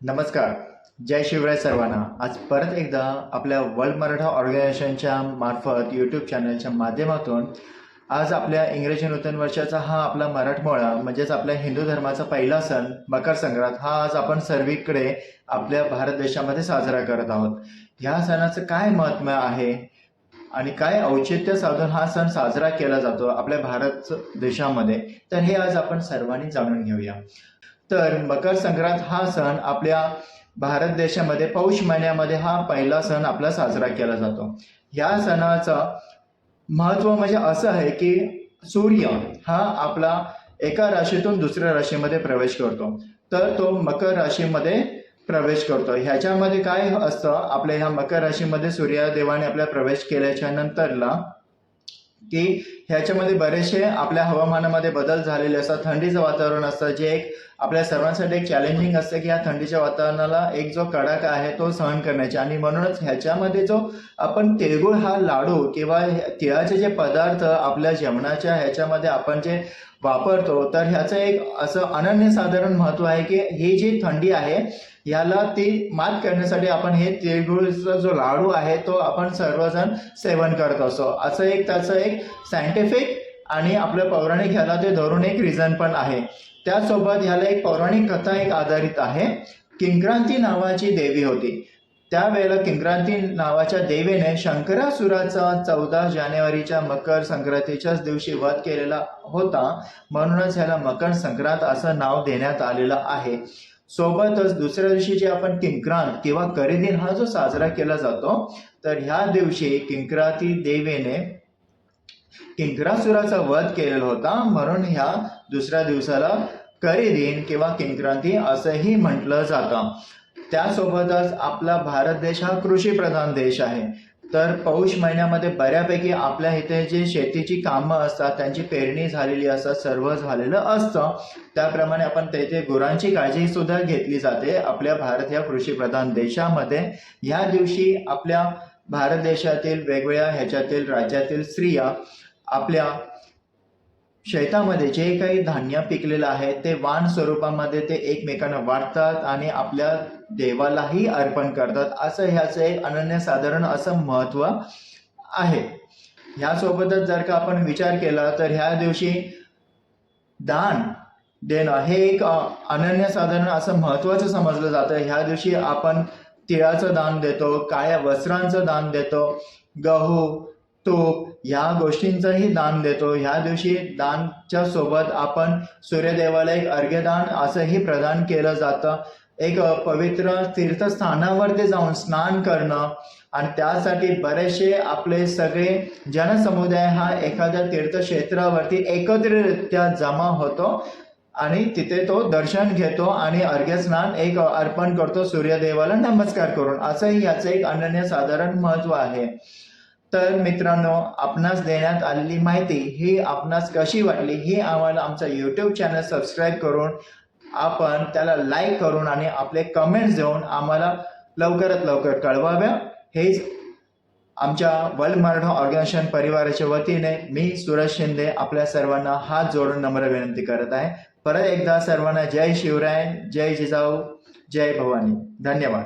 नमस्कार. जय शिवराय सर्वांना. आज परत एकदा आपल्या वर्ल्ड मराठा ऑर्गनायझेशनच्या मार्फत यूट्यूब चॅनलच्या माध्यमातून आज आपल्या इंग्रजी नूतन वर्षाचा हा आपला मराठमोळा म्हणजेच आपल्या हिंदू धर्माचा पहिला सण मकर संक्रांत हा आज आपण सर्वीकडे आपल्या भारत देशामध्ये साजरा करत आहोत. ह्या सणाचं काय महत्त्व आहे आणि काय औचित्य साधून हा सण साजरा केला जातो आपल्या भारत देशामध्ये? तर हे आज आपण सर्वांनी जाणून घेऊया. तर मकर संक्रांत हा सण आपल्या भारत देशामध्ये पौष महिन्यामध्ये हा पहिला सण आपला साजरा केला जातो. ह्या सणाचं महत्त्व म्हणजे असं आहे की सूर्य हा आपला एका राशीतून दुसऱ्या राशीमध्ये प्रवेश करतो. तर तो मकर राशीमध्ये प्रवेश करतो. ह्याच्यामध्ये काय असतं? आपल्या ह्या मकर राशीमध्ये सूर्यदेवाने आपल्या प्रवेश केल्याच्या नंतरला की ह्याच्यामध्ये बरेचसे आपल्या हवामानामध्ये बदल झालेले असतात. थंडीचं वातावरण असतं जे एक आपल्या सर्वांसाठी एक चॅलेंजिंग असतं की ह्या थंडीच्या वातावरणाला एक जो कडाका आहे तो सहन करण्याचा. आणि म्हणूनच ह्याच्यामध्ये जो आपण तिळगुळ हा लाडू किंवा तिळाचे जे पदार्थ आपल्या जेवणाच्या ह्याच्यामध्ये आपण जे वापरतो तर ह्याचं एक असं अनन्यसाधारण महत्त्व आहे की ही जी थंडी आहे याला ती मात करण्यासाठी आपण हे तिळगुळचा जो लाडू आहे तो आपण सर्वजण सेवन करत असतो असं एक त्याचं एक सायंटिफिक आणि आपलं पौराणिक ह्याला ते धरून एक रिझन पण आहे. त्यासोबत ह्याला एक पौराणिक कथा एक आधारित आहे. किंक्रांती नावाची देवी होती. त्यावेळेला किंक्रांती नावाच्या देवीने शंकरासुराचा चौदा जानेवारीच्या मकर संक्रांतीच्याच दिवशी वध केलेला होता. म्हणूनच ह्याला मकर संक्रांत असं नाव देण्यात आलेलं आहे. सोबतच दुसऱ्या दिवशी जे आपण किंक्रांत किंवा करिदिन हा जो साजरा केला जातो तर ह्या दिवशी किंक्रांती देवीने किंक्रासुराचा वध केलेला होता. म्हणून ह्या दुसऱ्या दिवसाला करिदिन किंवा किंक्रांती असंही म्हटलं जातं. त्यासोबतच आपला भारत देश हा कृषीप्रधान देश आहे. तर पौष महिन्यामध्ये बऱ्यापैकी आपल्या इथे जे शेतीची कामं असतात त्यांची पेरणी झालेली असतात सर्व झालेलं असतं. त्याप्रमाणे आपण तेथे गुरांची काळजी सुद्धा घेतली जाते आपल्या भारत या कृषीप्रधान देशामध्ये. ह्या दिवशी आपल्या भारत देशातील वेगवेगळ्या ह्याच्यातील राज्यातील स्त्रिया आपल्या शेतामध्ये जे काही धान्य पिकलेलं आहे ते वाण स्वरूपामध्ये ते एकमेकांना वाटतात आणि आपल्या देवालाही अर्पण करतात. असं ह्याचं एक अनन्यसाधारण असं महत्त्व आहे. ह्यासोबतच जर का आपण विचार केला तर ह्या दिवशी दान देणं हे एक अनन्यसाधारण असं महत्त्वाचं समजलं जातं. ह्या दिवशी आपण तिळाचं दान देतो काळ्या वस्त्रांचं दान देतो गहू तूप ह्या गोष्टींचंही दान देतो. ह्या दिवशी दानच्या सोबत आपण सूर्यदेवाला एक अर्घ्यदान असंही प्रदान केलं जातं. एक पवित्र तीर्थस्थानावरती जाऊन स्नान करणं आणि त्यासाठी बरेचसे आपले सगळे जनसमुदाय हा एखाद्या तीर्थक्षेत्रावरती एकत्रितरित्या जमा होतो आणि तिथे तो दर्शन घेतो आणि अर्घ्यस्नान एक अर्पण करतो सूर्यदेवाला नमस्कार करून. असंही याचं एक अनन्यसाधारण महत्त्व आहे. तर मित्रांनो आपणास देण्यात आलेली माहिती ही आपणास कशी वाटली ही आम्हाला आमचा यूट्यूब चॅनल सबस्क्राईब करून आपण त्याला लाईक करून आणि आपले कमेंट्स देऊन आम्हाला लवकरात लवकर कळवाव्या. हेच आमच्या वर्ल्ड मराठा ऑर्गनायझेशन परिवाराच्या वतीने मी सुरज शिंदे आपल्या सर्वांना हात जोडून नम्र विनंती करत आहे. परत एकदा सर्वांना जय शिवराय जय जिजाऊ जय भवानी. धन्यवाद.